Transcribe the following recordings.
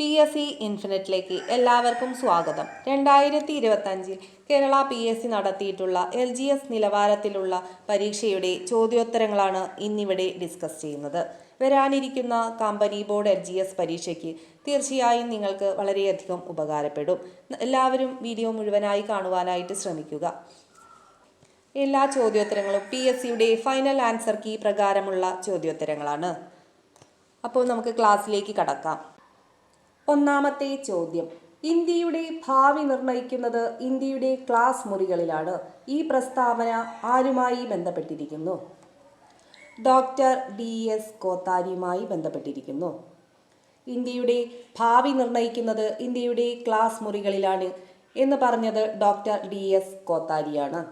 P S C ഇൻഫിനിറ്റിലേക്ക് എല്ലാവർക്കും സ്വാഗതം. രണ്ടായിരത്തി ഇരുപത്തഞ്ചിൽ കേരള പി എസ് സി നടത്തിയിട്ടുള്ള എൽ ജി എസ് നിലവാരത്തിലുള്ള പരീക്ഷയുടെ ചോദ്യോത്തരങ്ങളാണ് ഇന്നിവിടെ ഡിസ്കസ് ചെയ്യുന്നത്. വരാനിരിക്കുന്ന company board L G S പരീക്ഷയ്ക്ക് തീർച്ചയായും നിങ്ങൾക്ക് വളരെയധികം ഉപകാരപ്പെടും. എല്ലാവരും വീഡിയോ മുഴുവനായി കാണുവാനായിട്ട് ശ്രമിക്കുക. എല്ലാ ചോദ്യോത്തരങ്ങളും പി എസ് സിയുടെ ഫൈനൽ ആൻസർ കീ പ്രകാരമുള്ള ചോദ്യോത്തരങ്ങളാണ്. അപ്പോൾ നമുക്ക് ക്ലാസ്സിലേക്ക് കടക്കാം. ഒന്നാമത്തെ ചോദ്യം. ഇന്ത്യയുടെ ഭാവി നിർണയിക്കുന്നത് ഇന്ത്യയുടെ ക്ലാസ് മുറികളിലാണ്. ഈ പ്രസ്താവന ആരുമായി ബന്ധപ്പെട്ടിരിക്കുന്നു? ഡോക്ടർ ഡി എസ് കോത്താരിയുമായി ബന്ധപ്പെട്ടിരിക്കുന്നു. ഇന്ത്യയുടെ ഭാവി നിർണയിക്കുന്നത് ഇന്ത്യയുടെ ക്ലാസ് മുറികളിലാണ് എന്ന് പറഞ്ഞത് ഡോക്ടർ ഡി എസ് കോത്താരിയാണ്.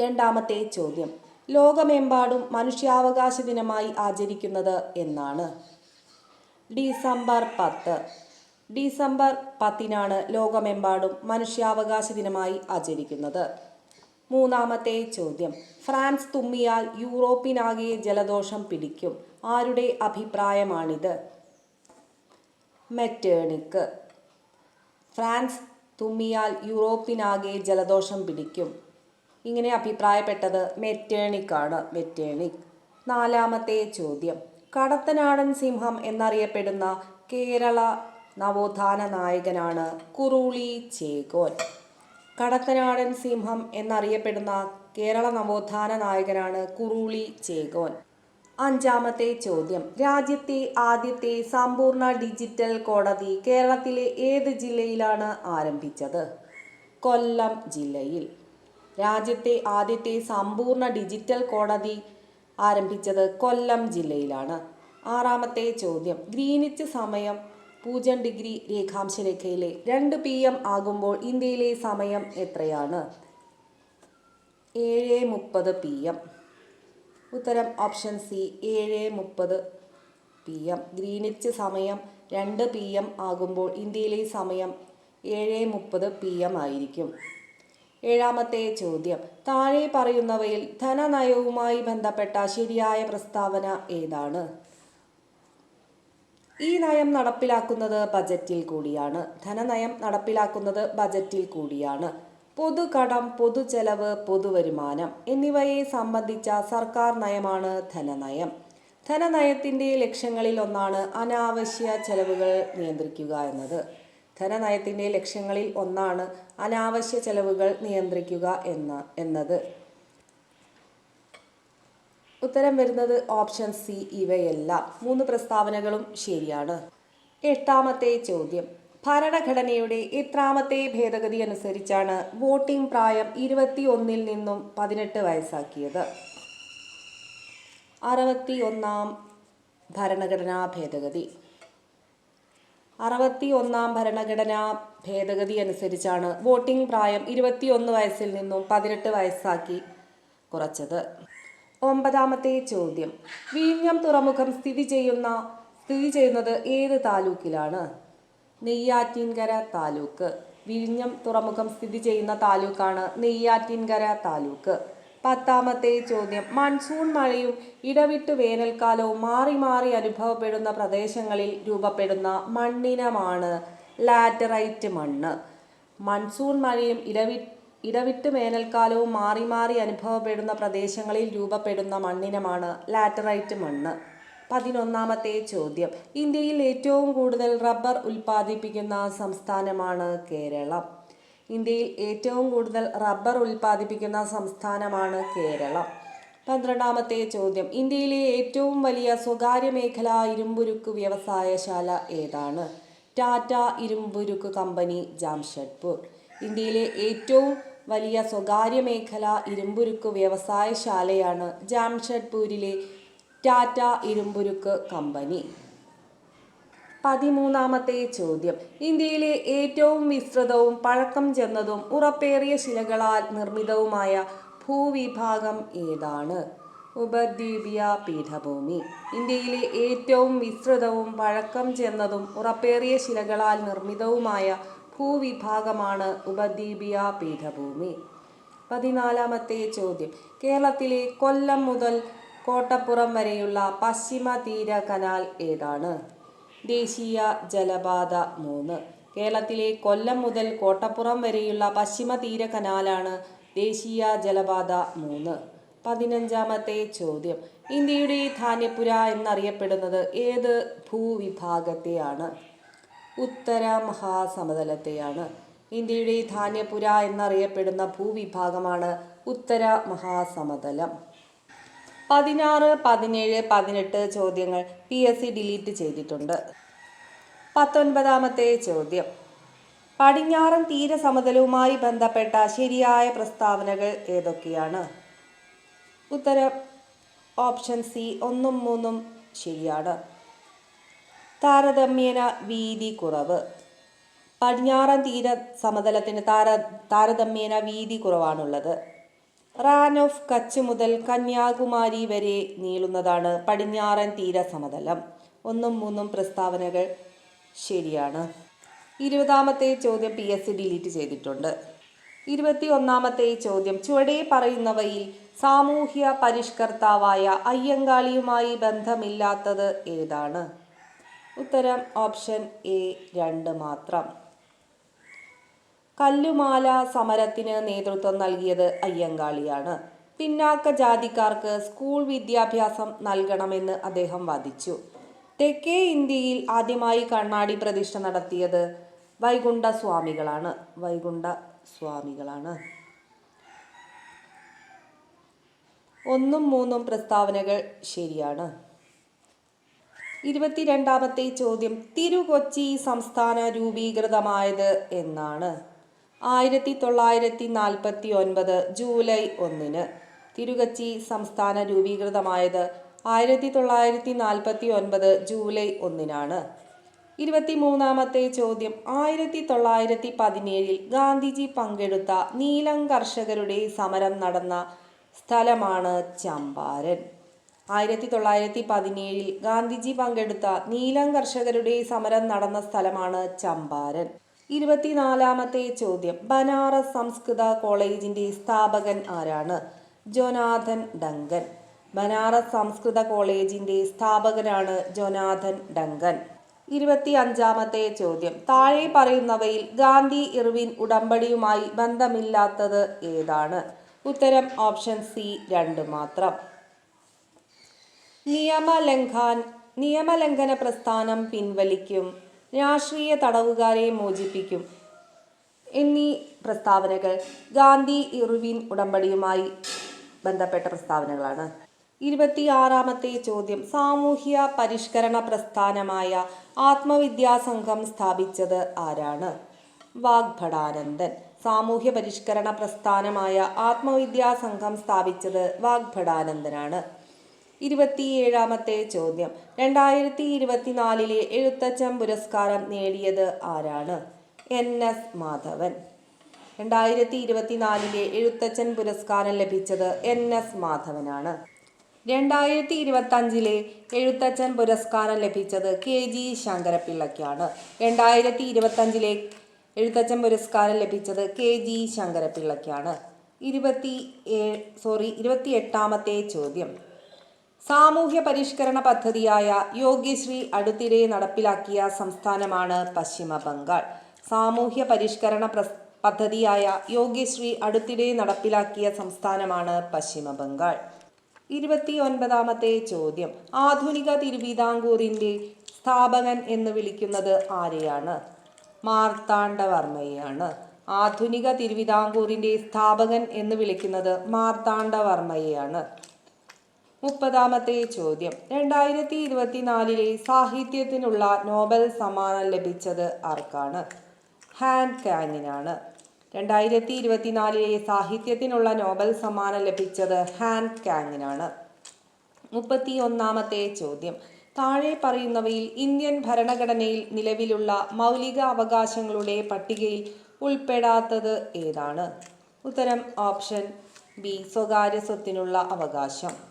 രണ്ടാമത്തെ ചോദ്യം. ലോകമെമ്പാടും മനുഷ്യാവകാശ ദിനമായി ആചരിക്കുന്നത് എന്നാണ്. ഡിസംബർ പത്ത്. ഡിസംബർ പത്തിനാണ് ലോകമെമ്പാടും മനുഷ്യാവകാശ ദിനമായി ആചരിക്കുന്നത്. മൂന്നാമത്തെ ചോദ്യം. ഫ്രാൻസ് തുമ്മിയാൽ യൂറോപ്പിനാകെ ജലദോഷം പിടിക്കും. ആരുടെ അഭിപ്രായമാണിത്? മെറ്റേണിക്ക്. ഫ്രാൻസ് തുമ്മിയാൽ യൂറോപ്പിനാകെ ജലദോഷം പിടിക്കും. ഇങ്ങനെ അഭിപ്രായപ്പെട്ടത് മെറ്റേണിക്കാണ്. മെറ്റേണിക്. നാലാമത്തെ ചോദ്യം. കടത്തനാടൻ സിംഹം എന്നറിയപ്പെടുന്ന കേരള നവോത്ഥാന നായകനാണ് കുറുളി ചേകോൻ. കടത്തനാടൻ സിംഹം എന്നറിയപ്പെടുന്ന കേരള നവോത്ഥാന നായകനാണ് കുറുളി ചേകോൻ. അഞ്ചാമത്തെ ചോദ്യം. രാജ്യത്തെ ആദ്യത്തെ സമ്പൂർണ ഡിജിറ്റൽ കോടതി കേരളത്തിലെ ഏത് ജില്ലയിലാണ് ആരംഭിച്ചത്? കൊല്ലം ജില്ലയിൽ. രാജ്യത്തെ ആദ്യത്തെ സമ്പൂർണ ഡിജിറ്റൽ കോടതി ആരംഭിച്ചത് കൊല്ലം ജില്ലയിലാണ്. ആറാമത്തെ ചോദ്യം. ഗ്രീനിച്ച് സമയം. പൂജ്യം ഡിഗ്രി രേഖാംശ രേഖയിലെ രണ്ട് പി എം ആകുമ്പോൾ ഇന്ത്യയിലെ സമയം എത്രയാണ്? ഏഴ് മുപ്പത് പി എം. ഉത്തരം ഓപ്ഷൻ സി ഏഴ് മുപ്പത് പി എം. ഗ്രീനിച്ച് സമയം രണ്ട് പി എം ആകുമ്പോൾ ഇന്ത്യയിലെ സമയം ഏഴ് മുപ്പത് പി എം ആയിരിക്കും. ഏഴാമത്തെ ചോദ്യം. താഴെ പറയുന്നവയിൽ ധനനയവുമായി ബന്ധപ്പെട്ട ശരിയായ പ്രസ്താവന ഏതാണ്? ഈ നയം നടപ്പിലാക്കുന്നത് ബജറ്റിൽ കൂടിയാണ്. ധനനയം നടപ്പിലാക്കുന്നത് ബജറ്റിൽ കൂടിയാണ്. പൊതുകടം പൊതുചെലവ് പൊതുവരുമാനം എന്നിവയെ സംബന്ധിച്ച സർക്കാർ നയമാണ് ധനനയം. ധനനയത്തിന്റെ ലക്ഷ്യങ്ങളിൽ ഒന്നാണ് അനാവശ്യ ചെലവുകൾ നിയന്ത്രിക്കുക എന്നത്. ധനനയത്തിന്റെ ലക്ഷ്യങ്ങളിൽ ഒന്നാണ് അനാവശ്യ ചെലവുകൾ നിയന്ത്രിക്കുക എന്ന എന്നത്. ഉത്തരം വരുന്നത് ഓപ്ഷൻ സി ഇവയെല്ലാം. മൂന്ന് പ്രസ്താവനകളും ശരിയാണ്. എട്ടാമത്തെ ചോദ്യം. ഭരണഘടനയുടെ എത്രാമത്തെ ഭേദഗതി അനുസരിച്ചാണ് വോട്ടിംഗ് പ്രായം ഇരുപത്തി ഒന്നിൽ നിന്നും പതിനെട്ട് വയസ്സാക്കിയത്. അറുപത്തി ഒന്നാം ഭരണഘടനാ ഭേദഗതി. അറുപത്തി ഒന്നാം ഭരണഘടനാ ഭേദഗതി അനുസരിച്ചാണ് വോട്ടിംഗ് പ്രായം ഇരുപത്തിയൊന്ന് വയസ്സിൽ നിന്നും പതിനെട്ട് വയസ്സാക്കി കുറച്ചത്. ഒമ്പതാമത്തെ ചോദ്യം. വീഞ്ഞം തുറമുഖം സ്ഥിതി ചെയ്യുന്ന സ്ഥിതി ചെയ്യുന്നത് ഏത് താലൂക്കിലാണ്? നെയ്യാറ്റിൻകര താലൂക്ക്. വിഴിഞ്ഞം തുറമുഖം സ്ഥിതി ചെയ്യുന്ന താലൂക്കാണ് നെയ്യാറ്റിൻകര താലൂക്ക്. പത്താമത്തെ ചോദ്യം. മൺസൂൺ മഴയും ഇടവിട്ട് വേനൽക്കാലവും മാറി മാറി അനുഭവപ്പെടുന്ന പ്രദേശങ്ങളിൽ രൂപപ്പെടുന്ന മണ്ണിനമാണ് ലാറ്ററൈറ്റ് മണ്ണ്. മൺസൂൺ മഴയും ഇടവി ഇടവിട്ട് വേനൽക്കാലവും മാറി മാറി അനുഭവപ്പെടുന്ന പ്രദേശങ്ങളിൽ രൂപപ്പെടുന്ന മണ്ണിനമാണ് ലാറ്ററൈറ്റ് മണ്ണ്. പതിനൊന്നാമത്തെ ചോദ്യം. ഇന്ത്യയിൽ ഏറ്റവും കൂടുതൽ റബ്ബർ ഉൽപ്പാദിപ്പിക്കുന്ന സംസ്ഥാനമാണ് കേരളം. ഇന്ത്യയിൽ ഏറ്റവും കൂടുതൽ റബ്ബർ ഉൽപ്പാദിപ്പിക്കുന്ന സംസ്ഥാനമാണ് കേരളം. പന്ത്രണ്ടാമത്തെ ചോദ്യം. ഇന്ത്യയിലെ ഏറ്റവും വലിയ സ്വകാര്യ മേഖല ഇരുമ്പുരുക്ക് വ്യവസായശാല ഏതാണ്? ടാറ്റ ഇരുമ്പുരുക്ക് കമ്പനി ജാംഷഡ്പൂർ. ഇന്ത്യയിലെ ഏറ്റവും വലിയ സ്വകാര്യ മേഖല ഇരുമ്പുരുക്ക് വ്യവസായശാലയാണ് ജാംഷഡ്പൂരിലെ ടാറ്റ ഇരുമ്പുരുക്ക് കമ്പനി. പതിമൂന്നാമത്തെ ചോദ്യം. ഇന്ത്യയിലെ ഏറ്റവും വിസ്തൃതവും പഴക്കം ചെന്നതും ഉറപ്പേറിയ ശിലകളാൽ നിർമ്മിതവുമായ ഭൂവിഭാഗം ഏതാണ്? ഉപദ്വീപീയ പീഠഭൂമി. ഇന്ത്യയിലെ ഏറ്റവും വിസ്തൃതവും പഴക്കം ചെന്നതും ഉറപ്പേറിയ ശിലകളാൽ നിർമ്മിതവുമായ ഭൂവിഭാഗമാണ് ഉപദ്വീപീയ പീഠഭൂമി. പതിനാലാമത്തെ ചോദ്യം. കേരളത്തിലെ കൊല്ലം മുതൽ കോട്ടപ്പുറം വരെയുള്ള പശ്ചിമ തീര കനാൽ ഏതാണ്? ദേശീയ ജലപാത മൂന്ന്. കേരളത്തിലെ കൊല്ലം മുതൽ കോട്ടപ്പുറം വരെയുള്ള പശ്ചിമ തീര കനാലാണ് ദേശീയ ജലപാത മൂന്ന്. പതിനഞ്ചാമത്തെ ചോദ്യം. ഇന്ത്യയുടെ ധാന്യപുര എന്നറിയപ്പെടുന്നത് ഏത് ഭൂവിഭാഗത്തെയാണ്? ഉത്തര മഹാസമതലത്തെയാണ്. ഇന്ത്യയുടെ ധാന്യപുര എന്നറിയപ്പെടുന്ന ഭൂവിഭാഗമാണ് ഉത്തര മഹാസമതലം. പതിനാറ് പതിനേഴ് പതിനെട്ട് ചോദ്യങ്ങൾ പി എസ് സി ഡിലീറ്റ് ചെയ്തിട്ടുണ്ട്. പത്തൊൻപതാമത്തെ ചോദ്യം. പടിഞ്ഞാറൻ തീരസമതലവുമായി ബന്ധപ്പെട്ട ശരിയായ പ്രസ്താവനകൾ ഏതൊക്കെയാണ്? ഉത്തരം ഓപ്ഷൻ സി ഒന്നും മൂന്നും ശരിയാണ്. താരതമ്യേന വീതി കുറവ്. പടിഞ്ഞാറൻ തീര സമതലത്തിന് താര താരതമ്യേന വീതി കുറവാണുള്ളത്. റാൻ ഓഫ് കച്ച് മുതൽ കന്യാകുമാരി വരെ നീളുന്നതാണ് പടിഞ്ഞാറൻ തീര സമതലം. ഒന്നും മൂന്നും പ്രസ്താവനകൾ ശരിയാണ്. ഇരുപതാമത്തെ ചോദ്യം പി എസ് സി ഡിലീറ്റ് ചെയ്തിട്ടുണ്ട്. ഇരുപത്തി ഒന്നാമത്തെ ചോദ്യം ചുവടെ പറയുന്നവയിൽ സാമൂഹ്യ പരിഷ്കർത്താവായ അയ്യങ്കാളിയുമായി ബന്ധമില്ലാത്തത് ഏതാണ്? ഉത്തരം ഓപ്ഷൻ എ രണ്ട് മാത്രം. കല്ലുമാല സമരത്തിന് നേതൃത്വം നൽകിയത് അയ്യങ്കാളിയാണ്. പിന്നാക്ക ജാതിക്കാർക്ക് സ്കൂൾ വിദ്യാഭ്യാസം നൽകണമെന്ന് അദ്ദേഹം വാദിച്ചു. തെക്കേ ഇന്ത്യയിൽ ആദ്യമായി കണ്ണാടി പ്രതിഷ്ഠ നടത്തിയത് വൈകുണ്ഠ സ്വാമികളാണ് വൈകുണ്ഠ സ്വാമികളാണ് ഒന്നും മൂന്നും പ്രസ്താവനകൾ ശരിയാണ്. ഇരുപത്തിരണ്ടാമത്തെ ചോദ്യം തിരുകൊച്ചി സംസ്ഥാന രൂപീകൃതമായത് എന്നാണ്. ആയിരത്തി തൊള്ളായിരത്തി നാൽപ്പത്തി ഒൻപത് ജൂലൈ ഒന്നിന്. തിരുകച്ചി സംസ്ഥാന രൂപീകൃതമായത് ആയിരത്തി തൊള്ളായിരത്തി നാൽപ്പത്തി ഒൻപത് ജൂലൈ ഒന്നിനാണ്. ഇരുപത്തി മൂന്നാമത്തെ ചോദ്യം. ആയിരത്തി തൊള്ളായിരത്തി പതിനേഴിൽ ഗാന്ധിജി പങ്കെടുത്ത നീലം കർഷകരുടെ സമരം നടന്ന സ്ഥലമാണ് ചമ്പാരൻ. ആയിരത്തി തൊള്ളായിരത്തി പതിനേഴിൽ ഗാന്ധിജി പങ്കെടുത്ത നീലം കർഷകരുടെ സമരം നടന്ന സ്ഥലമാണ് ചമ്പാരൻ. ഇരുപത്തിനാലാമത്തെ ചോദ്യം. ബനാറസ് സംസ്കൃത കോളേജിന്റെ സ്ഥാപകൻ ആരാണ്? Jonathan Duncan. ബനാറസ് സംസ്കൃത കോളേജിന്റെ സ്ഥാപകനാണ് ജോനാഥൻ ഡങ്കൻ. ഇരുപത്തി അഞ്ചാമത്തെ ചോദ്യം. താഴെ പറയുന്നവയിൽ ഗാന്ധി ഇർവിൻ ഉടമ്പടിയുമായി ബന്ധമില്ലാത്തത് ഏതാണ്? ഉത്തരം ഓപ്ഷൻ സി രണ്ട് മാത്രം. നിയമലംഘാൻ നിയമലംഘന പ്രസ്ഥാനം പിൻവലിക്കും രാഷ്ട്രീയ തടവുകാരെ മോചിപ്പിക്കും. എന്നീ പ്രസ്താവനകൾ ഗാന്ധി ഇർവിൻ ഉടമ്പടിയുമായി ബന്ധപ്പെട്ട പ്രസ്താവനകളാണ്. ഇരുപത്തിയാറാമത്തെ ചോദ്യം സാമൂഹ്യ പരിഷ്കരണ പ്രസ്ഥാനമായ ആത്മവിദ്യാസംഘം സ്ഥാപിച്ചത് ആരാണ്? വാഗ്ഭടാനന്ദൻ സാമൂഹ്യ പരിഷ്കരണ പ്രസ്ഥാനമായ ആത്മവിദ്യാസംഘം സ്ഥാപിച്ചത് വാഗ്ഭടാനന്ദനാണ്. ഇരുപത്തിയേഴാമത്തെ ചോദ്യം. രണ്ടായിരത്തി ഇരുപത്തിനാലിലെ എഴുത്തച്ഛൻ പുരസ്കാരം നേടിയത് ആരാണ്? എൻ. എസ്. മാധവൻ. രണ്ടായിരത്തി ഇരുപത്തിനാലിലെ എഴുത്തച്ഛൻ പുരസ്കാരം ലഭിച്ചത് എൻ. എസ്. മാധവനാണ്. രണ്ടായിരത്തി ഇരുപത്തഞ്ചിലെ എഴുത്തച്ഛൻ പുരസ്കാരം ലഭിച്ചത് കെ. ജി. ശങ്കരപ്പിള്ളയ്ക്കാണ്. രണ്ടായിരത്തി ഇരുപത്തഞ്ചിലെ എഴുത്തച്ഛൻ പുരസ്കാരം ലഭിച്ചത് കെ. ജി. ശങ്കരപ്പിള്ളയ്ക്കാണ്. ഇരുപത്തി സോറി ഇരുപത്തി എട്ടാമത്തെ ചോദ്യം. സാമൂഹ്യ പരിഷ്കരണ പദ്ധതിയായ യോഗ്യശ്രീ അടുത്തിടെ നടപ്പിലാക്കിയ സംസ്ഥാനമാണ് പശ്ചിമ ബംഗാൾ. സാമൂഹ്യ പരിഷ്കരണ പദ്ധതിയായ യോഗ്യശ്രീ അടുത്തിടെ നടപ്പിലാക്കിയ സംസ്ഥാനമാണ് പശ്ചിമ ബംഗാൾ. ഇരുപത്തി ഒൻപതാമത്തെ ചോദ്യം. ആധുനിക തിരുവിതാംകൂറിന്റെ സ്ഥാപകൻ എന്ന് വിളിക്കുന്നത് ആരെയാണ്? മാർത്താണ്ഡവർമ്മയെയാണ്. ആധുനിക തിരുവിതാംകൂറിന്റെ സ്ഥാപകൻ എന്ന് വിളിക്കുന്നത് മാർത്താണ്ഡവർമ്മയെയാണ്. മുപ്പതാമത്തെ ചോദ്യം. രണ്ടായിരത്തി ഇരുപത്തിനാലിലെ സാഹിത്യത്തിനുള്ള നോബൽ സമ്മാനം ലഭിച്ചത് ആർക്കാണ്? ഹാൻ കാങ്ങിനാണ് രണ്ടായിരത്തി ഇരുപത്തിനാലിലെ സാഹിത്യത്തിനുള്ള നോബൽ സമ്മാനം ലഭിച്ചത് ഹാൻ കാങ്ങിനാണ് മുപ്പത്തി ഒന്നാമത്തെ ചോദ്യം. താഴെ പറയുന്നവയിൽ ഇന്ത്യൻ ഭരണഘടനയിൽ നിലവിലുള്ള മൗലിക അവകാശങ്ങളുടെ പട്ടികയിൽ ഉൾപ്പെടാത്തത് ഏതാണ്? ഉത്തരം ഓപ്ഷൻ ബി സ്വകാര്യ സ്വത്തിനുള്ള അവകാശം.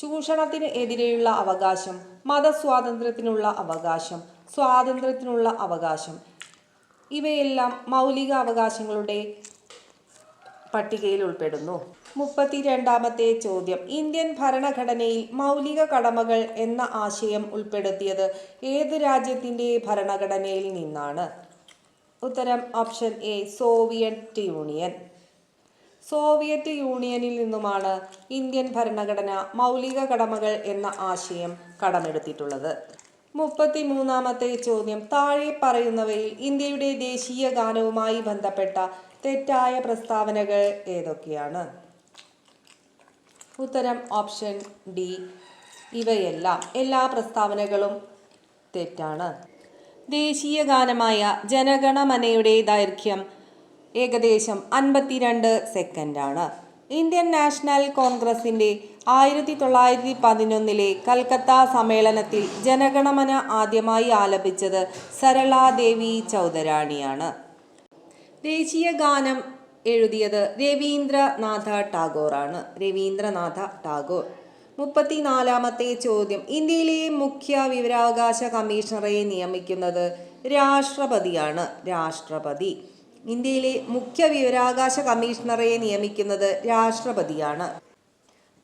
ചൂഷണത്തിന് എതിരെയുള്ള അവകാശം മതസ്വാതന്ത്ര്യത്തിനുള്ള അവകാശം സ്വാതന്ത്ര്യത്തിനുള്ള അവകാശം. ഇവയെല്ലാം മൗലിക അവകാശങ്ങളുടെ പട്ടികയിൽ ഉൾപ്പെടുന്നു. മുപ്പത്തിരണ്ടാമത്തെ ചോദ്യം. ഇന്ത്യൻ ഭരണഘടനയിൽ മൗലിക കടമകൾ എന്ന ആശയം ഉൾപ്പെടുത്തിയത് ഏത് രാജ്യത്തിന്റെ ഭരണഘടനയിൽ നിന്നാണ്? ഉത്തരം option A Soviet Union. Soviet യൂണിയനിൽ നിന്നുമാണ് ഇന്ത്യൻ ഭരണഘടന മൗലിക കടമകൾ എന്ന ആശയം കടമെടുത്തിട്ടുള്ളത്. മുപ്പത്തി മൂന്നാമത്തെ ചോദ്യം. താഴെ പറയുന്നവയിൽ ഇന്ത്യയുടെ ദേശീയ ഗാനവുമായി ബന്ധപ്പെട്ട തെറ്റായ പ്രസ്താവനകൾ ഏതൊക്കെയാണ്? ഉത്തരം ഓപ്ഷൻ ഡി. ഇവയെല്ലാം എല്ലാ പ്രസ്താവനകളും തെറ്റാണ്. ദേശീയ ഗാനമായ ജനഗണമനയുടെ ദൈർഘ്യം ഏകദേശം അൻപത്തിരണ്ട് സെക്കൻഡാണ്. ഇന്ത്യൻ നാഷണൽ കോൺഗ്രസിന്റെ ആയിരത്തി തൊള്ളായിരത്തി പതിനൊന്നിലെ കൽക്കത്ത സമ്മേളനത്തിൽ ജനഗണമന ആദ്യമായി ആലപിച്ചത് സരളാദേവി ചൗധരാണിയാണ്. ദേശീയ ഗാനം എഴുതിയത് രവീന്ദ്രനാഥ ടാഗോറാണ്. രവീന്ദ്രനാഥ ടാഗോർ. മുപ്പത്തിനാലാമത്തെ ചോദ്യം. ഇന്ത്യയിലെ മുഖ്യ വിവരാവകാശ കമ്മീഷണറെ നിയമിക്കുന്നത് രാഷ്ട്രപതിയാണ്. രാഷ്ട്രപതി. ഇന്ത്യയിലെ മുഖ്യ വിവരാകാശ കമ്മീഷണറെ നിയമിക്കുന്നത് രാഷ്ട്രപതിയാണ്.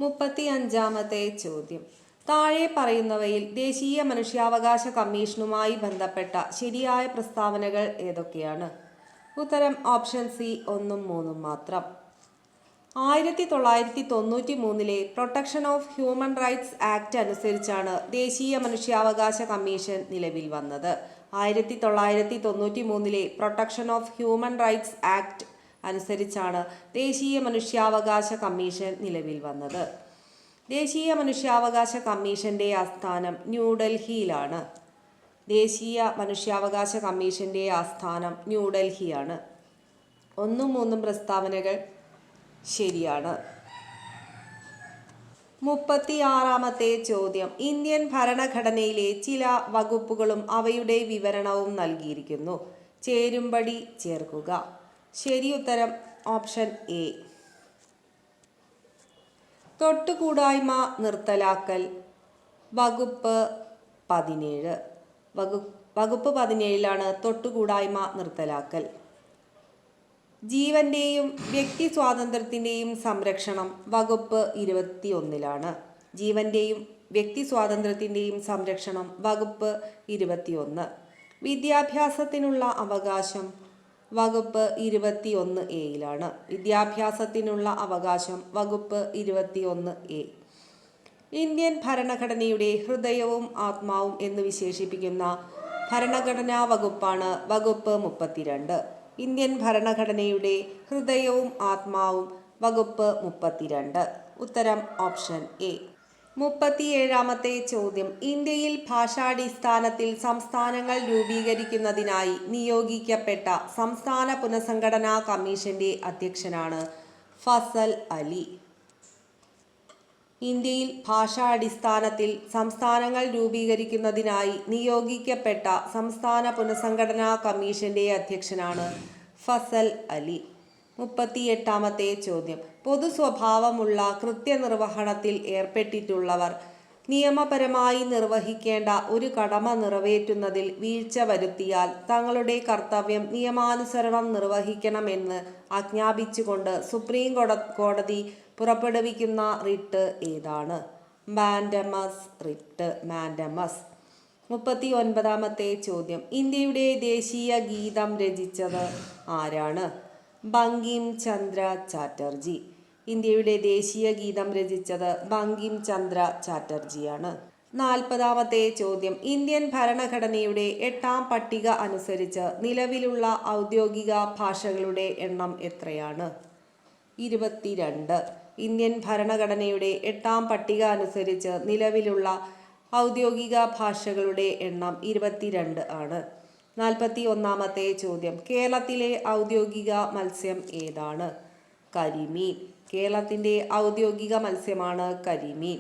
മുപ്പത്തി അഞ്ചാമത്തെ ചോദ്യം. താഴെ പറയുന്നവയിൽ ദേശീയ മനുഷ്യാവകാശ കമ്മീഷനുമായി ബന്ധപ്പെട്ട ശരിയായ പ്രസ്താവനകൾ ഏതൊക്കെയാണ്? ഉത്തരം ഓപ്ഷൻ സി ഒന്നും മൂന്നും മാത്രം. ആയിരത്തി തൊള്ളായിരത്തി തൊണ്ണൂറ്റി മൂന്നിലെ protection of human rights act അനുസരിച്ചാണ് ദേശീയ മനുഷ്യാവകാശ കമ്മീഷൻ നിലവിൽ വന്നത്. ആയിരത്തി തൊള്ളായിരത്തി തൊണ്ണൂറ്റി മൂന്നിലെ protection of human rights act അനുസരിച്ചാണ് ദേശീയ മനുഷ്യാവകാശ കമ്മീഷൻ നിലവിൽ വന്നത്. ദേശീയ മനുഷ്യാവകാശ കമ്മീഷന്റെ ആസ്ഥാനം ന്യൂഡൽഹിയിലാണ്. ദേശീയ മനുഷ്യാവകാശ കമ്മീഷന്റെ ആസ്ഥാനം ന്യൂഡൽഹിയാണ്. ഒന്നും മൂന്നും പ്രസ്താവനകൾ ശരിയാണ്. മുപ്പത്തിയാറാമത്തെ ചോദ്യം. ഇന്ത്യൻ ഭരണഘടനയിലെ ചില വകുപ്പുകളും അവയുടെ വിവരണവും നൽകിയിരിക്കുന്നു. ചേരുംപടി ചേർക്കുക. ശരി ഉത്തരം ഓപ്ഷൻ എ. തൊട്ടുകൂടായ്മ നിർത്തലാക്കൽ. വകുപ്പ് പതിനേഴ്. വകു വകുപ്പ് പതിനേഴിലാണ് തൊട്ടുകൂടായ്മ നിർത്തലാക്കൽ. ജീവന്റെയും വ്യക്തി സ്വാതന്ത്ര്യത്തിന്റെയും സംരക്ഷണം വകുപ്പ് ഇരുപത്തി ഒന്നിലാണ് ജീവന്റെയും വ്യക്തി സ്വാതന്ത്ര്യത്തിന്റെയും സംരക്ഷണം വകുപ്പ് ഇരുപത്തിയൊന്ന്. വിദ്യാഭ്യാസത്തിനുള്ള അവകാശം വകുപ്പ് ഇരുപത്തിയൊന്ന് എയിലാണ് വിദ്യാഭ്യാസത്തിനുള്ള അവകാശം വകുപ്പ് ഇരുപത്തിയൊന്ന് എ. ഇന്ത്യൻ ഭരണഘടനയുടെ ഹൃദയവും ആത്മാവും എന്ന് വിശേഷിപ്പിക്കുന്ന ഭരണഘടനാ വകുപ്പാണ് വകുപ്പ് മുപ്പത്തിരണ്ട്. ഇന്ത്യൻ ഭരണഘടനയുടെ ഹൃദയവും ആത്മാവും വകുപ്പ് മുപ്പത്തിരണ്ട്. ഉത്തരം ഓപ്ഷൻ എ. മുപ്പത്തിയേഴാമത്തെ ചോദ്യം. ഇന്ത്യയിൽ ഭാഷാടിസ്ഥാനത്തിൽ സംസ്ഥാനങ്ങൾ രൂപീകരിക്കുന്നതിനായി നിയോഗിക്കപ്പെട്ട സംസ്ഥാന പുനഃസംഘടനാ കമ്മീഷന്റെ അധ്യക്ഷനാണ് ഫസൽ അലി. ഇന്ത്യയിൽ ഭാഷാടിസ്ഥാനത്തിൽ സംസ്ഥാനങ്ങൾ രൂപീകരിക്കുന്നതിനായി നിയോഗിക്കപ്പെട്ട സംസ്ഥാന പുനഃസംഘടനാ കമ്മീഷന്റെ അധ്യക്ഷനാണ് ഫസൽ അലി. മുപ്പത്തിയെട്ടാമത്തെ ചോദ്യം. പൊതു സ്വഭാവമുള്ള കൃത്യനിർവഹണത്തിൽ ഏർപ്പെട്ടിട്ടുള്ളവർ നിയമപരമായി നിർവഹിക്കേണ്ട ഒരു കടമ നിറവേറ്റുന്നതിൽ വീഴ്ച വരുത്തിയാൽ തങ്ങളുടെ കർത്തവ്യം നിയമാനുസരണം നിർവഹിക്കണമെന്ന് ആജ്ഞാപിച്ചുകൊണ്ട് സുപ്രീം കോട കോടതി പുറപ്പെടുവിക്കുന്ന റിട്ട് ഏതാണ്? Mandamus writ mandamus. മുപ്പത്തി ഒൻപതാമത്തെ ചോദ്യം. ഇന്ത്യയുടെ ദേശീയ ഗീതം രചിച്ചത് ആരാണ്? ബങ്കിം ചന്ദ്ര ചാറ്റർജി. ഇന്ത്യയുടെ ദേശീയ ഗീതം രചിച്ചത് ബങ്കിം ചന്ദ്ര ചാറ്റർജിയാണ്. നാൽപ്പതാമത്തെ ചോദ്യം. ഇന്ത്യൻ ഭരണഘടനയുടെ എട്ടാം പട്ടിക അനുസരിച്ച് നിലവിലുള്ള ഔദ്യോഗിക ഭാഷകളുടെ എണ്ണം എത്രയാണ്? ഇരുപത്തിരണ്ട്. ഇന്ത്യൻ ഭരണഘടനയുടെ എട്ടാം പട്ടിക അനുസരിച്ച് നിലവിലുള്ള ഔദ്യോഗിക ഭാഷകളുടെ എണ്ണം ഇരുപത്തിരണ്ട് ആണ്. നാൽപ്പത്തി ഒന്നാമത്തെ ചോദ്യം കേരളത്തിലെ ഔദ്യോഗിക മത്സ്യം ഏതാണ്? കരിമീൻ. കേരളത്തിന്റെ ഔദ്യോഗിക മത്സ്യമാണ് കരിമീൻ.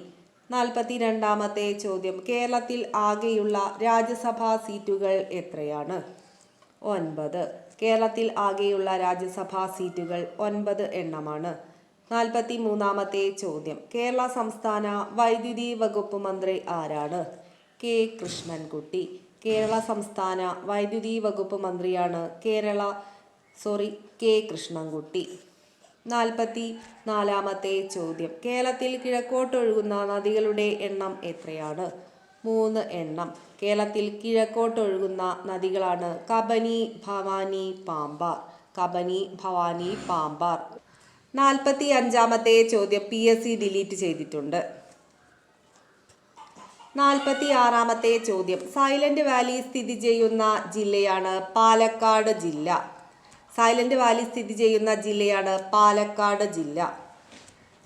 നാൽപ്പത്തി രണ്ടാമത്തെ ചോദ്യം കേരളത്തിൽ ആകെയുള്ള രാജ്യസഭാ സീറ്റുകൾ എത്രയാണ്? ഒൻപത്. കേരളത്തിൽ ആകെയുള്ള രാജ്യസഭാ സീറ്റുകൾ ഒൻപത് എണ്ണമാണ്. നാൽപ്പത്തി മൂന്നാമത്തെ ചോദ്യം. കേരള സംസ്ഥാന വൈദ്യുതി വകുപ്പ് മന്ത്രി ആരാണ്? കെ കൃഷ്ണൻകുട്ടി. കേരള സംസ്ഥാന വൈദ്യുതി വകുപ്പ് മന്ത്രിയാണ് കേരള സോറി കെ കൃഷ്ണൻകുട്ടി. നാൽപ്പത്തി നാലാമത്തെ ചോദ്യം. കേരളത്തിൽ കിഴക്കോട്ടൊഴുകുന്ന നദികളുടെ എണ്ണം എത്രയാണ്? മൂന്ന് എണ്ണം. കേരളത്തിൽ കിഴക്കോട്ടൊഴുകുന്ന നദികളാണ് കബനി ഭവാനി പാമ്പാർ. കബനി ഭവാനി പാമ്പാർ. നാൽപ്പത്തി അഞ്ചാമത്തെ ചോദ്യം പി എസ് സി ഡിലീറ്റ് ചെയ്തിട്ടുണ്ട്. നാൽപ്പത്തി ആറാമത്തെ ചോദ്യം. സൈലന്റ് വാലി സ്ഥിതി ചെയ്യുന്ന ജില്ലയാണ് പാലക്കാട് ജില്ല. സൈലന്റ് വാലി സ്ഥിതി ചെയ്യുന്ന ജില്ലയാണ് പാലക്കാട് ജില്ല.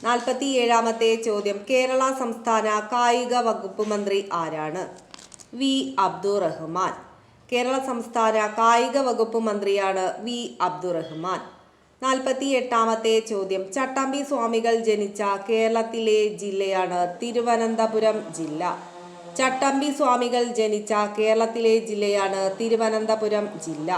നാൽപ്പത്തി ഏഴാമത്തെ ചോദ്യം. കേരള സംസ്ഥാന കായിക വകുപ്പ് മന്ത്രി ആരാണ്? വി അബ്ദുറഹ്മാൻ. കേരള സംസ്ഥാന കായിക വകുപ്പ് മന്ത്രിയാണ് വി അബ്ദുറഹ്മാൻ. നാൽപ്പത്തി എട്ടാമത്തെ ചോദ്യം. ചട്ടമ്പി സ്വാമികൾ ജനിച്ച കേരളത്തിലെ ജില്ലയാണ് തിരുവനന്തപുരം ജില്ല. ചട്ടമ്പി സ്വാമികൾ ജനിച്ച കേരളത്തിലെ ജില്ലയാണ് തിരുവനന്തപുരം ജില്ല.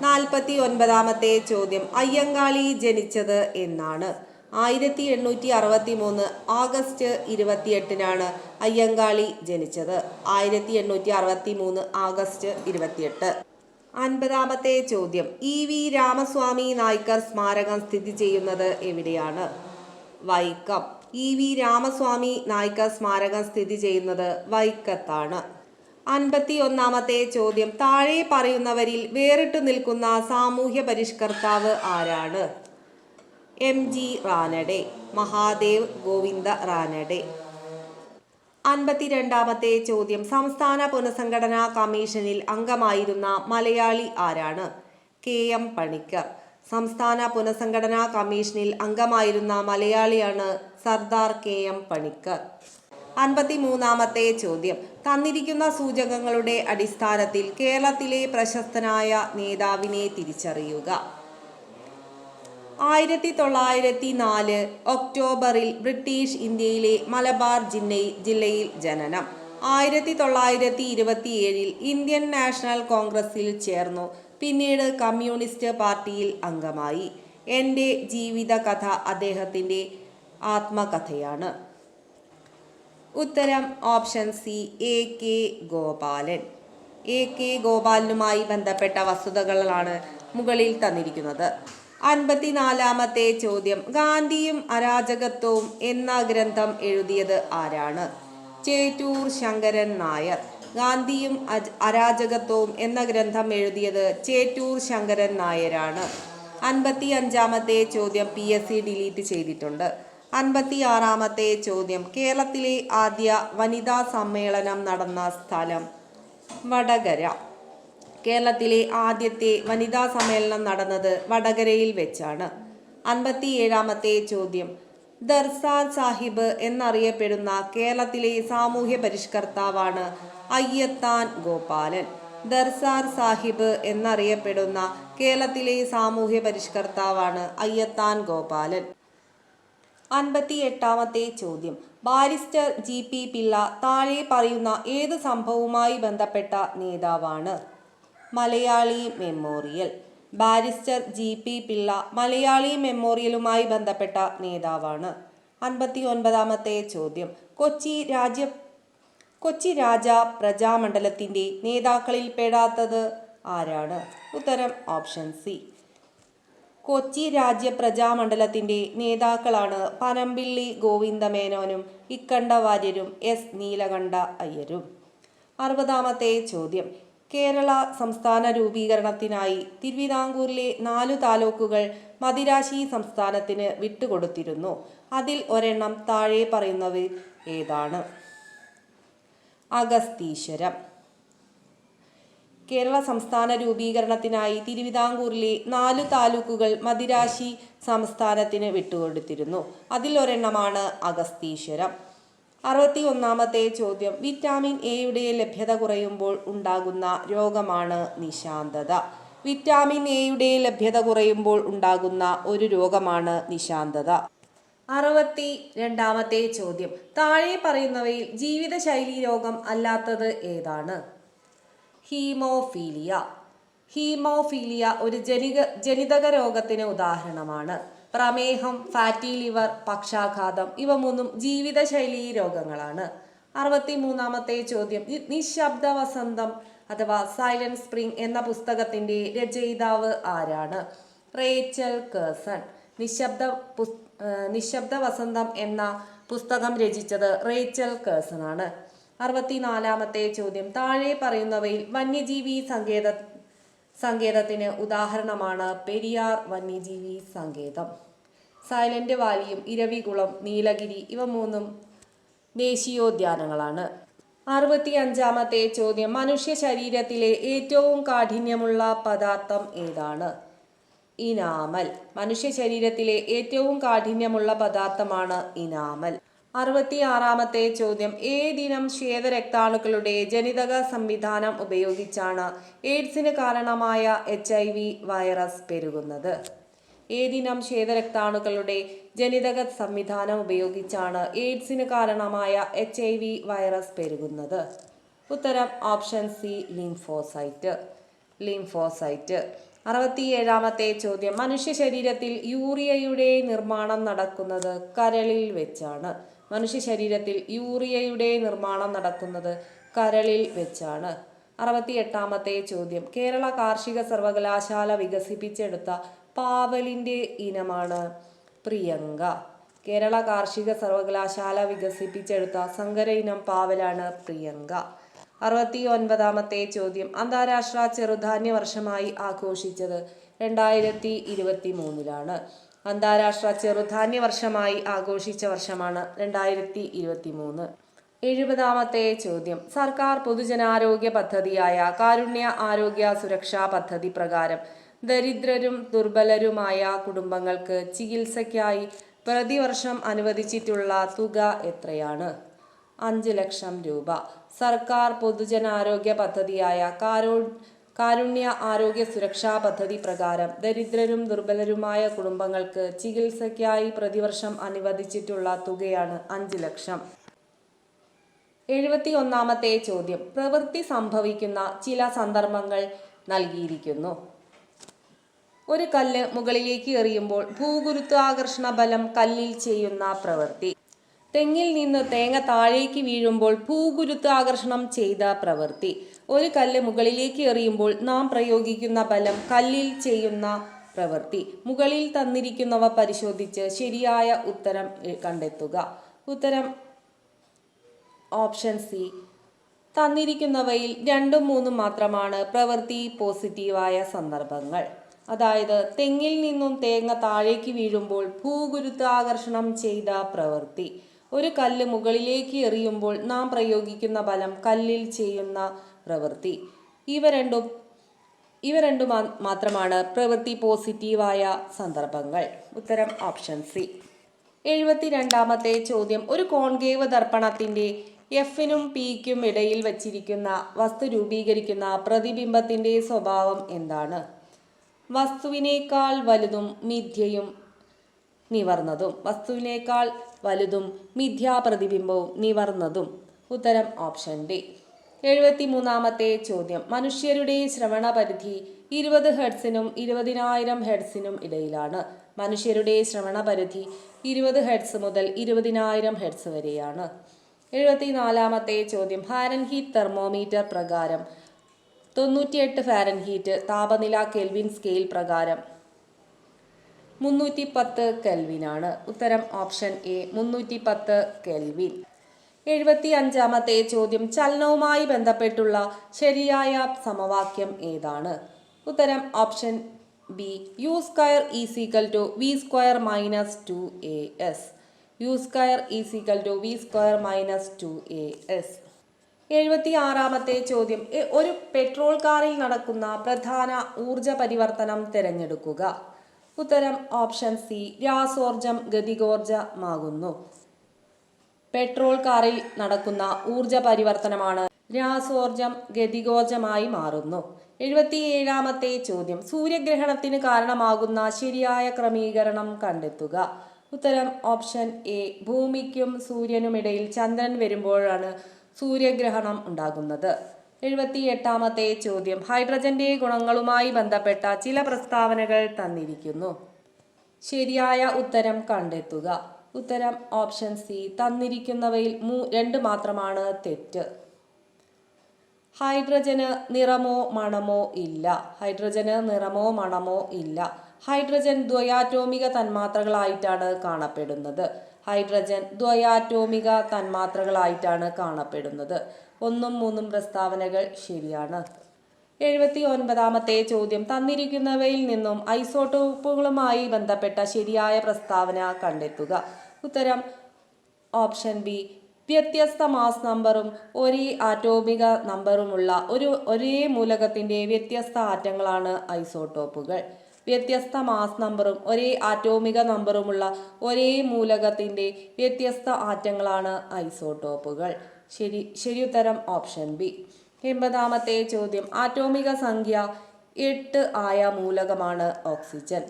നാൽപ്പത്തി ഒൻപതാമത്തെ ചോദ്യം. അയ്യങ്കാളി ജനിച്ചത് എന്നാണ്. ആയിരത്തി എണ്ണൂറ്റി അറുപത്തി മൂന്ന് ആഗസ്റ്റ് ഇരുപത്തിയെട്ടിനാണ് അയ്യങ്കാളി ജനിച്ചത്. ആയിരത്തി എണ്ണൂറ്റി അറുപത്തി മൂന്ന് ആഗസ്റ്റ് ഇരുപത്തിയെട്ട്. അൻപതാമത്തെ ചോദ്യം. ഇ വി രാമസ്വാമി നായ്ക്കർ സ്മാരകം സ്ഥിതി ചെയ്യുന്നത് എവിടെയാണ്? വൈക്കം. ഇ വി രാമസ്വാമി നായ്ക്കർ സ്മാരകം സ്ഥിതി ചെയ്യുന്നത് വൈക്കത്താണ്. അൻപത്തി ഒന്നാമത്തെ ചോദ്യം. താഴെ പറയുന്നവരിൽ വേറിട്ട് നിൽക്കുന്ന സാമൂഹ്യ പരിഷ്കർത്താവ് ആരാണ്? M G Ranade Mahadev Govind Ranade. അൻപത്തിരണ്ടാമത്തെ ചോദ്യം. സംസ്ഥാന പുനഃസംഘടനാ കമ്മീഷനിൽ അംഗമായിരുന്ന മലയാളി ആരാണ്? K M Panikkar. സംസ്ഥാന പുനഃസംഘടനാ കമ്മീഷനിൽ അംഗമായിരുന്ന മലയാളിയാണ് സർദാർ കെ എം പണിക്കർ. അൻപത്തി മൂന്നാമത്തെ ചോദ്യം. തന്നിരിക്കുന്ന സൂചകങ്ങളുടെ അടിസ്ഥാനത്തിൽ കേരളത്തിലെ പ്രശസ്തനായ നേതാവിനെ തിരിച്ചറിയുക. ആയിരത്തി തൊള്ളായിരത്തി നാല് ഒക്ടോബറിൽ ബ്രിട്ടീഷ് ഇന്ത്യയിലെ മലബാർ ജില്ലയിൽ ജില്ലയിൽ ജനനം. ആയിരത്തി തൊള്ളായിരത്തി ഇരുപത്തിയേഴിൽ ഇന്ത്യൻ നാഷണൽ കോൺഗ്രസിൽ ചേർന്നു. പിന്നീട് കമ്മ്യൂണിസ്റ്റ് പാർട്ടിയിൽ അംഗമായി. എന്റെ ജീവിതകഥ അദ്ദേഹത്തിന്റെ ആത്മകഥയാണ്. ഉത്തരം option C A K Gopalan. A K ഗോപാലനുമായി ബന്ധപ്പെട്ട വസ്തുതകളാണ് മുകളിൽ തന്നിരിക്കുന്നത്. അൻപത്തിനാലാമത്തെ ചോദ്യം. ഗാന്ധിയും അരാജകത്വവും എന്ന ഗ്രന്ഥം എഴുതിയത് ആരാണ്? ചേറ്റൂർ ശങ്കരൻ നായർ. ഗാന്ധിയും അരാജകത്വവും എന്ന ഗ്രന്ഥം എഴുതിയത് ചേറ്റൂർ ശങ്കരൻ നായരാണ്. അൻപത്തി അഞ്ചാമത്തെ ചോദ്യം പി എസ് സി ഡിലീറ്റ് ചെയ്തിട്ടുണ്ട്. അൻപത്തി ആറാമത്തെ ചോദ്യം കേരളത്തിലെ ആദ്യ വനിതാ സമ്മേളനം നടന്ന സ്ഥലം വടകര. കേരളത്തിലെ ആദ്യത്തെ വനിതാ സമ്മേളനം നടന്നത് വടകരയിൽ വെച്ചാണ്. അൻപത്തി ഏഴാമത്തെ ചോദ്യം. ദർസാർ സാഹിബ് എന്നറിയപ്പെടുന്ന കേരളത്തിലെ സാമൂഹ്യ പരിഷ്കർത്താവാണ് അയ്യത്താൻ ഗോപാലൻ. ദർസാർ സാഹിബ് എന്നറിയപ്പെടുന്ന കേരളത്തിലെ സാമൂഹ്യ പരിഷ്കർത്താവാണ് അയ്യത്താൻ ഗോപാലൻ. അൻപത്തി എട്ടാമത്തെ ചോദ്യം. ബാരിസ്റ്റർ ജി പി പിള്ള താഴെ പറയുന്ന ഏത് സംഭവവുമായി ബന്ധപ്പെട്ട നേതാവാണ്? Malayali memorial. Barrister G. P. Pillai Malayali മെമ്മോറിയലുമായി ബന്ധപ്പെട്ട നേതാവാണ്. അൻപത്തി ഒൻപതാമത്തെ ചോദ്യം. കൊച്ചി രാജ്യ കൊച്ചി രാജ പ്രജാമണ്ഡലത്തിന്റെ നേതാക്കളിൽ പെടാത്തത് ആരാണ്? ഉത്തരം ഓപ്ഷൻ സി. കൊച്ചി രാജ്യ പ്രജാമണ്ഡലത്തിന്റെ നേതാക്കളാണ് പനമ്പിള്ളി ഗോവിന്ദമേനോനും ഇക്കണ്ട വാര്യരും എസ്. നീലകണ്ഠ അയ്യരും. അറുപതാമത്തെ ചോദ്യം. കേരള സംസ്ഥാന രൂപീകരണത്തിനായി തിരുവിതാംകൂറിലെ നാലു താലൂക്കുകൾ മദിരാശി സംസ്ഥാനത്തിന് വിട്ടുകൊടുത്തിരുന്നു. അതിൽ ഒരെണ്ണം താഴെ പറയുന്നത് ഏതാണ്? അഗസ്തീശ്വരം. കേരള സംസ്ഥാന രൂപീകരണത്തിനായി തിരുവിതാംകൂറിലെ നാലു താലൂക്കുകൾ മദിരാശി സംസ്ഥാനത്തിന് വിട്ടുകൊടുത്തിരുന്നു. അതിൽ ഒരെണ്ണമാണ് അഗസ്തീശ്വരം. അറുപത്തി ഒന്നാമത്തെ ചോദ്യം. വിറ്റാമിൻ എയുടെ ലഭ്യത കുറയുമ്പോൾ ഉണ്ടാകുന്ന രോഗമാണ് നിശാന്തത. വിറ്റാമിൻ എയുടെ ലഭ്യത കുറയുമ്പോൾ ഉണ്ടാകുന്ന ഒരു രോഗമാണ് നിശാന്തത. അറുപത്തി രണ്ടാമത്തെ ചോദ്യം. താഴെ പറയുന്നവയിൽ ജീവിതശൈലി രോഗം അല്ലാത്തത് ഏതാണ്? ഹീമോഫീലിയ. ഹീമോഫീലിയ ഒരു ജനിക ജനിതക രോഗത്തിന് ഉദാഹരണമാണ്. പ്രമേഹം ഫാറ്റി ലിവർ പക്ഷാഘാതം ഇവ മൂന്നും ജീവിതശൈലി രോഗങ്ങളാണ്. അറുപത്തി മൂന്നാമത്തെ ചോദ്യം. നിശബ്ദ വസന്തം അഥവാ സൈലന്റ് സ്പ്രിംഗ് എന്ന പുസ്തകത്തിന്റെ രചയിതാവ് ആരാണ്? Rachel Carson. നിശബ്ദ നിശബ്ദ വസന്തം എന്ന പുസ്തകം രചിച്ചത് റേച്ചൽ കേഴ്സൺ ആണ്. അറുപത്തിനാലാമത്തെ ചോദ്യം. താഴെ പറയുന്നവയിൽ വന്യജീവി സങ്കേത സങ്കേതത്തിന് ഉദാഹരണമാണ് പെരിയാർ വന്യജീവി സങ്കേതം. സൈലന്റ് വാലിയും ഇരവികുളം നീലഗിരി ഇവ മൂന്നും ദേശീയോദ്യാനങ്ങളാണ്. അറുപത്തി അഞ്ചാമത്തെ ചോദ്യം മനുഷ്യ ശരീരത്തിലെ ഏറ്റവും കാഠിന്യമുള്ള പദാർത്ഥം ഏതാണ്? ഇനാമൽ. മനുഷ്യ ശരീരത്തിലെ ഏറ്റവും കാഠിന്യമുള്ള പദാർത്ഥമാണ് ഇനാമൽ. അറുപത്തി ആറാമത്തെ ചോദ്യം ഏതിനം ശ്വേതരക്താണുക്കളുടെ ജനിതക സംവിധാനം ഉപയോഗിച്ചാണ് എയ്ഡ്സിന് കാരണമായ എച്ച് ഐ വി വൈറസ് പെരുകുന്നത്. ഏതിനം ശ്വേതരക്താണുക്കളുടെ ജനിതക സംവിധാനം ഉപയോഗിച്ചാണ് എയ്ഡ്സിന് കാരണമായ എച്ച് ഐ വി വൈറസ് പെരുകുന്നത്. ഉത്തരം ഓപ്ഷൻ സി ലിംഫോസൈറ്റ്. ലിംഫോസൈറ്റ്. അറുപത്തിയേഴാമത്തെ ചോദ്യം. മനുഷ്യ ശരീരത്തിൽ യൂറിയയുടെ നിർമ്മാണം നടക്കുന്നത് കരളിൽ വെച്ചാണ്. മനുഷ്യ ശരീരത്തിൽ യൂറിയയുടെ നിർമ്മാണം നടക്കുന്നത് കരളിൽ വെച്ചാണ്. അറുപത്തി എട്ടാമത്തെ ചോദ്യം. കേരള കാർഷിക സർവകലാശാല വികസിപ്പിച്ചെടുത്ത പാവലിന്റെ ഇനമാണ് പ്രിയങ്ക. കേരള കാർഷിക സർവകലാശാല വികസിപ്പിച്ചെടുത്ത സങ്കര ഇനം പാവലാണ് പ്രിയങ്ക. അറുപത്തി ഒൻപതാമത്തെ ചോദ്യം. അന്താരാഷ്ട്ര ചെറുധാന്യ വർഷമായി ആഘോഷിച്ചത് രണ്ടായിരത്തി ഇരുപത്തി മൂന്നിലാണ് അന്താരാഷ്ട്ര ചെറുധാന്യ വർഷമായി ആഘോഷിച്ച വർഷമാണ് രണ്ടായിരത്തി ഇരുപത്തി മൂന്ന് എഴുപതാമത്തെ ചോദ്യം. സർക്കാർ പൊതുജനാരോഗ്യ പദ്ധതിയായ കാരുണ്യ ആരോഗ്യ സുരക്ഷാ പദ്ധതി പ്രകാരം ദരിദ്രരും ദുർബലരുമായ കുടുംബങ്ങൾക്ക് ചികിത്സയ്ക്കായി പ്രതിവർഷം അനുവദിച്ചിട്ടുള്ള തുക എത്രയാണ്? അഞ്ച് ലക്ഷം രൂപ. സർക്കാർ പൊതുജനാരോഗ്യ പദ്ധതിയായ കാരോ കാരുണ്യ ആരോഗ്യ സുരക്ഷാ പദ്ധതി പ്രകാരം ദരിദ്രരും ദുർബലരുമായ കുടുംബങ്ങൾക്ക് ചികിത്സയ്ക്കായി പ്രതിവർഷം അനുവദിച്ചിട്ടുള്ള തുകയാണ് അഞ്ച് ലക്ഷം. എഴുപത്തി ഒന്നാമത്തെ ചോദ്യം. പ്രവൃത്തി സംഭവിക്കുന്ന ചില സന്ദർഭങ്ങൾ നൽകിയിരിക്കുന്നു. ഒരു കല്ല് മുകളിലേക്ക് എറിയുമ്പോൾ ഭൂഗുരുത്വാകർഷണ ബലം കല്ലിൽ ചെയ്യുന്ന പ്രവൃത്തി. തെങ്ങിൽ നിന്ന് തേങ്ങ താഴേക്ക് വീഴുമ്പോൾ ഭൂഗുരുത്വാകർഷണം ചെയ്ത പ്രവൃത്തി. ഒരു കല്ല് മുകളിലേക്ക് എറിയുമ്പോൾ നാം പ്രയോഗിക്കുന്ന ബലം കല്ലിൽ ചെയ്യുന്ന പ്രവൃത്തി. മുകളിൽ തന്നിരിക്കുന്നവ പരിശോധിച്ച് ശരിയായ ഉത്തരം കണ്ടെത്തുക. ഉത്തരം ഓപ്ഷൻ സി. തന്നിരിക്കുന്നവയിൽ രണ്ടും മൂന്നും മാത്രമാണ് പ്രവൃത്തി പോസിറ്റീവായ സന്ദർഭങ്ങൾ. അതായത് തെങ്ങിൽ നിന്നും തേങ്ങ താഴേക്ക് വീഴുമ്പോൾ ഭൂഗുരുത്വാകർഷണം ചെയ്ത പ്രവൃത്തി. ഒരു കല്ല് മുകളിലേക്ക് എറിയുമ്പോൾ നാം പ്രയോഗിക്കുന്ന ബലം കല്ലിൽ ചെയ്യുന്ന പ്രവൃത്തി. ഇവ രണ്ടും ഇവ രണ്ടും മാത്രമാണ് പ്രവൃത്തി പോസിറ്റീവായ സന്ദർഭങ്ങൾ. ഉത്തരം ഓപ്ഷൻ സി. എഴുപത്തി രണ്ടാമത്തെ ചോദ്യം. ഒരു കോൺകേവ് ദർപ്പണത്തിന്റെ എഫിനും പിക്കും ഇടയിൽ വച്ചിരിക്കുന്ന വസ്തു രൂപീകരിക്കുന്ന പ്രതിബിംബത്തിന്റെ സ്വഭാവം എന്താണ്? വസ്തുവിനേക്കാൾ വലുതും മിഥ്യയും നിവർന്നതും. വസ്തുവിനേക്കാൾ വലുതും മിഥ്യാപ്രതിബിംബവും നിവർന്നതും. ഉത്തരം ഓപ്ഷൻ ഡി. എഴുപത്തി മൂന്നാമത്തെ ചോദ്യം. മനുഷ്യരുടെ ശ്രവണ പരിധി ഇരുപത് ഹെഡ്സിനും ഇരുപതിനായിരം ഹെഡ്സിനും ഇടയിലാണ്. മനുഷ്യരുടെ ശ്രവണ പരിധി ഇരുപത് ഹെഡ്സ് മുതൽ ഇരുപതിനായിരം ഹെഡ്സ് വരെയാണ്. എഴുപത്തിനാലാമത്തെ ചോദ്യം. ഹാരൻഹീറ്റ് തെർമോമീറ്റർ പ്രകാരം തൊണ്ണൂറ്റിയെട്ട് ഫാരൻഹീറ്റ് താപനില കെൽവിൻ സ്കെയിൽ പ്രകാരം മുന്നൂറ്റി പത്ത് കെൽവിനാണ്. ഉത്തരം ഓപ്ഷൻ എ മുന്നൂറ്റി പത്ത് കെൽവിൻ. എഴുപത്തി അഞ്ചാമത്തെ ചോദ്യം ചലനവുമായി ബന്ധപ്പെട്ടുള്ള ശരിയായ സമവാക്യം ഏതാണ്? ഉത്തരം option B U square is equal to V square minus two A S U square is equal to V square minus two A S എഴുപത്തി ആറാമത്തെ ചോദ്യം. ഒരു പെട്രോൾ കാറിൽ നടക്കുന്ന പ്രധാന ഊർജ പരിവർത്തനം തിരഞ്ഞെടുക്കുക. ഉത്തരം ഓപ്ഷൻ സി രാസോർജം ഗതികോർജമാകുന്നു പെട്രോൾ കാറിൽ നടക്കുന്ന ഊർജ പരിവർത്തനമാണ്. രാസോർജം ഗതികോർജമായി മാറുന്നു. എഴുപത്തിയേഴാമത്തെ ചോദ്യം. സൂര്യഗ്രഹണത്തിന് കാരണമാകുന്ന ശരിയായ ക്രമീകരണം കണ്ടെത്തുക. ഉത്തരം ഓപ്ഷൻ എ. ഭൂമിക്കും സൂര്യനുമിടയിൽ ചന്ദ്രൻ വരുമ്പോഴാണ് സൂര്യഗ്രഹണം ഉണ്ടാകുന്നത്. എഴുപത്തി എട്ടാമത്തെ ചോദ്യം. ഹൈഡ്രജന്റെ ഗുണങ്ങളുമായി ബന്ധപ്പെട്ട ചില പ്രസ്താവനകൾ തന്നിരിക്കുന്നു. ശരിയായ ഉത്തരം കണ്ടെത്തുക. ഉത്തരം ഓപ്ഷൻ സി. തന്നിരിക്കുന്നവയിൽ മൂ രണ്ട് മാത്രമാണ് തെറ്റ്. ഹൈഡ്രജന് നിറമോ മണമോ ഇല്ല. ഹൈഡ്രജന് നിറമോ മണമോ ഇല്ല. ഹൈഡ്രജൻ ദ്വയാറ്റോമിക തന്മാത്രകളായിട്ടാണ് കാണപ്പെടുന്നത്. ഹൈഡ്രജൻ ദ്വയാറ്റോമിക തന്മാത്രകളായിട്ടാണ് കാണപ്പെടുന്നത്. ഒന്നും മൂന്നും പ്രസ്താവനകൾ ശരിയാണ്. എഴുപത്തി ഒൻപതാമത്തെ ചോദ്യം തന്നിരിക്കുന്നവയിൽ നിന്നും ഐസോട്ടോപ്പുകളുമായി ബന്ധപ്പെട്ട ശരിയായ പ്രസ്താവന കണ്ടെത്തുക. ഉത്തരം ഓപ്ഷൻ ബി വ്യത്യസ്ത മാസ് നമ്പറും ഒരേ ആറ്റോമിക നമ്പറുമുള്ള ഒരു ഒരേ മൂലകത്തിന്റെ വ്യത്യസ്ത ആറ്റങ്ങളാണ് ഐസോട്ടോപ്പുകൾ വ്യത്യസ്ത മാസ് നമ്പറും ഒരേ ആറ്റോമിക നമ്പറുമുള്ള ഒരേ മൂലകത്തിന്റെ വ്യത്യസ്ത ആറ്റങ്ങളാണ് ഐസോട്ടോപ്പുകൾ ശരി ശരിയുത്തരം ഓപ്ഷൻ ബി. എൺപതാമത്തെ ചോദ്യം. ആറ്റോമിക സംഖ്യ എട്ട് ആയ മൂലകമാണ് ഓക്സിജൻ.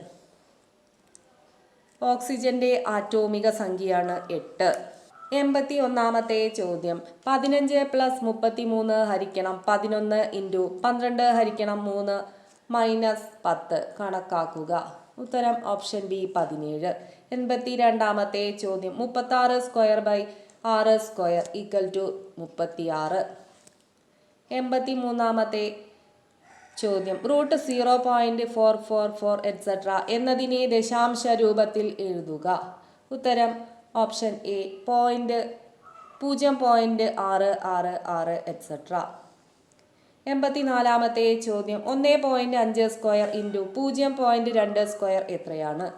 ഓക്സിജന്റെ ആറ്റോമിക സംഖ്യയാണ് എട്ട്. എൺപത്തി ഒന്നാമത്തെ ചോദ്യം. പതിനഞ്ച് പ്ലസ് മുപ്പത്തി മൂന്ന് ഹരിക്കണം പതിനൊന്ന് ഇന്റു പന്ത്രണ്ട് ഹരിക്കണം മൂന്ന് മൈനസ് പത്ത്. കണക്കാക്കുക. ഉത്തരം ഓപ്ഷൻ ബി പതിനേഴ്. എൺപത്തി രണ്ടാമത്തെ ചോദ്യം. മുപ്പത്തി സ്ക്വയർ ബൈ ആറ് സ്ക്വയർ ഈക്വൽ ടു മുപ്പത്തി ആറ് എൺപത്തി മൂന്നാമത്തെ ചോദ്യം. Root zero point four four four etcetera എന്നതിനെ ദശാംശ രൂപത്തിൽ എഴുതുക. ഉത്തരം ഓപ്ഷൻ എ പോയിന്റ് പൂജ്യം പോയിന്റ് ആറ് ആറ് ആറ് എറ്റ്സെട്ര എൺപത്തിനാലാമത്തെ ചോദ്യം ഒന്ന് പോയിന്റ് അഞ്ച് സ്ക്വയർ ഇന്റു പൂജ്യം പോയിന്റ് രണ്ട് സ്ക്വയർ എത്രയാണ്?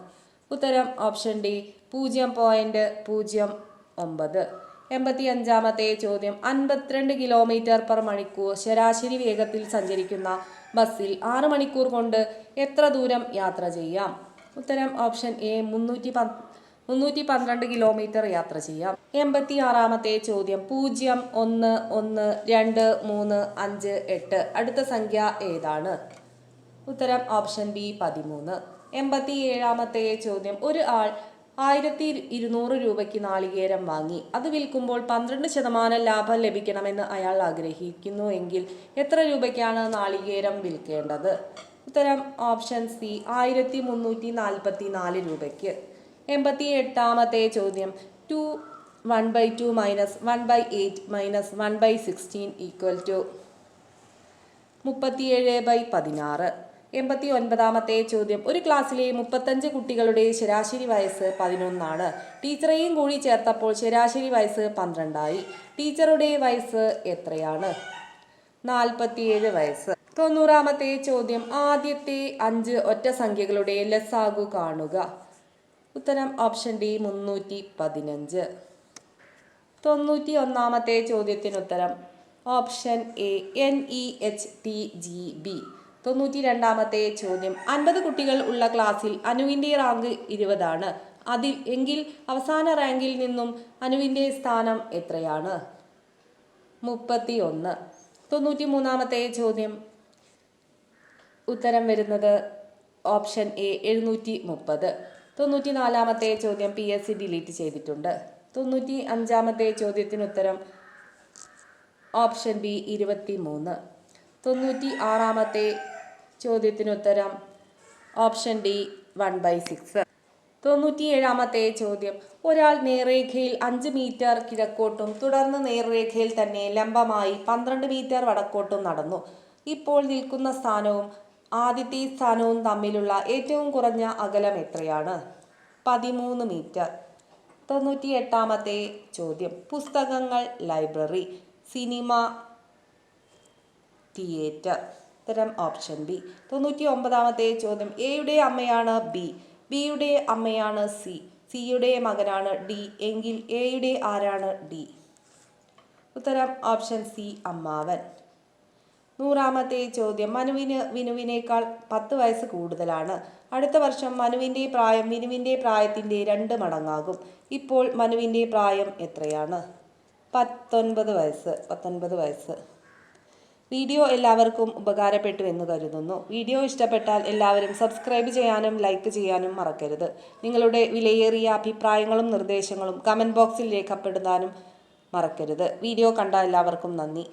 ഉത്തരം ഓപ്ഷൻ ഡി പൂജ്യം പോയിന്റ് പൂജ്യം ഒമ്പത്. എൺപത്തി അഞ്ചാമത്തെ ചോദ്യം. അൻപത്തിരണ്ട് കിലോമീറ്റർ പെർ മണിക്കൂർ ശരാശരി വേഗത്തിൽ സഞ്ചരിക്കുന്ന ബസ്സിൽ ആറ് മണിക്കൂർ കൊണ്ട് എത്ര ദൂരം യാത്ര ചെയ്യാം? ഉത്തരം ഓപ്ഷൻ എ മുന്നൂറ്റി മുന്നൂറ്റി പന്ത്രണ്ട് കിലോമീറ്റർ യാത്ര ചെയ്യാം. എൺപത്തി ആറാമത്തെ ചോദ്യം. പൂജ്യം ഒന്ന് ഒന്ന് രണ്ട് മൂന്ന് അഞ്ച് എട്ട്. അടുത്ത സംഖ്യ ഏതാണ്? ഉത്തരം ഓപ്ഷൻ ബി പതിമൂന്ന്. എൺപത്തി ഏഴാമത്തെ ചോദ്യം. ഒരു ആൾ ആയിരത്തി ഇരുന്നൂറ് രൂപയ്ക്ക് നാളികേരം വാങ്ങി. അത് വിൽക്കുമ്പോൾ പന്ത്രണ്ട് ശതമാനം ലാഭം ലഭിക്കണമെന്ന് അയാൾ ആഗ്രഹിക്കുന്നു എങ്കിൽ എത്ര രൂപയ്ക്കാണ് നാളികേരം വിൽക്കേണ്ടത്? ഉത്തരം ഓപ്ഷൻ സി ആയിരത്തി മുന്നൂറ്റി നാൽപ്പത്തി നാല് രൂപയ്ക്ക്. എൺപത്തി എട്ടാമത്തെ ചോദ്യം two one by two minus one by eight minus one by sixteen equal to മുപ്പത്തിയേഴ് ബൈ പതിനാറ്. എൺപത്തി ഒൻപതാമത്തെ ചോദ്യം. ഒരു ക്ലാസ്സിലെ മുപ്പത്തഞ്ച് കുട്ടികളുടെ ശരാശരി വയസ്സ് പതിനൊന്നാണ്. ടീച്ചറെയും കൂടി ചേർത്തപ്പോൾ ശരാശരി വയസ്സ് പന്ത്രണ്ടായി. ടീച്ചറുടെ വയസ്സ് എത്രയാണ്? നാൽപ്പത്തിയേഴ് വയസ്സ്. തൊണ്ണൂറാമത്തെ ചോദ്യം. ആദ്യത്തെ അഞ്ച് ഒറ്റ സംഖ്യകളുടെ ലസാഗു കാണുക. ഉത്തരം ഓപ്ഷൻ ഡി മുന്നൂറ്റി പതിനഞ്ച്. തൊണ്ണൂറ്റി ഒന്നാമത്തെ ചോദ്യത്തിനുത്തരം. Option A N E H T G B. തൊണ്ണൂറ്റി രണ്ടാമത്തെ ചോദ്യം. അൻപത് കുട്ടികൾ ഉള്ള ക്ലാസ്സിൽ അനുവിന്റെ റാങ്ക് ഇരുപതാണ്. അതിൽ എങ്കിൽ അവസാന റാങ്കിൽ നിന്നും അനുവിന്റെ സ്ഥാനം എത്രയാണ്? മുപ്പത്തി ഒന്ന് തൊണ്ണൂറ്റി മൂന്നാമത്തെ ചോദ്യം. ഉത്തരം വരുന്നത് ഓപ്ഷൻ എ എഴുന്നൂറ്റി മുപ്പത് തൊണ്ണൂറ്റി നാലാമത്തെ ചോദ്യം പി എസ് സി ഡിലീറ്റ് ചെയ്തിട്ടുണ്ട്. തൊണ്ണൂറ്റി അഞ്ചാമത്തെ ചോദ്യത്തിന് ഉത്തരം ഓപ്ഷൻ ബി ഇരുപത്തി മൂന്ന് തൊണ്ണൂറ്റി ആറാമത്തെ ചോദ്യത്തിന് ഉത്തരം option D one by six. തൊണ്ണൂറ്റി ഏഴാമത്തെ ചോദ്യം. ഒരാൾ നേർരേഖയിൽ അഞ്ച് മീറ്റർ കിഴക്കോട്ടും തുടർന്ന് നേർരേഖയിൽ തന്നെ ലംബമായി പന്ത്രണ്ട് മീറ്റർ വടക്കോട്ടും നടന്നു. ഇപ്പോൾ നിൽക്കുന്ന സ്ഥാനവും ആദ്യത്തെ സ്ഥാനവും തമ്മിലുള്ള ഏറ്റവും കുറഞ്ഞ അകലം എത്രയാണ്? പതിമൂന്ന് മീറ്റർ. തൊണ്ണൂറ്റി എട്ടാമത്തെ ചോദ്യം. പുസ്തകങ്ങൾ ലൈബ്രറി സിനിമ തിയേറ്റർ. ഉത്തരം ഓപ്ഷൻ ബി. തൊണ്ണൂറ്റി ഒമ്പതാമത്തെ ചോദ്യം എയുടെ അമ്മയാണ് ബി ബിയുടെ അമ്മയാണ് സി സിയുടെ മകനാണ് ഡി എങ്കിൽ എയുടെ ആരാണ് ഡി ഉത്തരം ഓപ്ഷൻ സി അമ്മാവൻ. നൂറാമത്തെ ചോദ്യം മനുവിന് വിനുവിനേക്കാൾ പത്ത് വയസ്സ് കൂടുതലാണ്. അടുത്ത വർഷം മനുവിന്റെ പ്രായം വിനുവിന്റെ പ്രായത്തിന്റെ രണ്ട് മടങ്ങാകും. ഇപ്പോൾ മനുവിന്റെ പ്രായം എത്രയാണ്? പത്തൊൻപത് വയസ്സ് പത്തൊൻപത് വയസ്സ്. വീഡിയോ എല്ലാവർക്കും ഉപകാരപ്പെട്ടു എന്ന് കരുതുന്നു. വീഡിയോ ഇഷ്ടപ്പെട്ടാൽ എല്ലാവരും സബ്സ്ക്രൈബ് ചെയ്യാനും ലൈക്ക് ചെയ്യാനും മറക്കരുത്. നിങ്ങളുടെ വിലയേറിയ അഭിപ്രായങ്ങളും നിർദ്ദേശങ്ങളും കമന്റ് ബോക്സിൽ രേഖപ്പെടുത്താനും മറക്കരുത്. വീഡിയോ കണ്ട എല്ലാവർക്കും നന്ദി.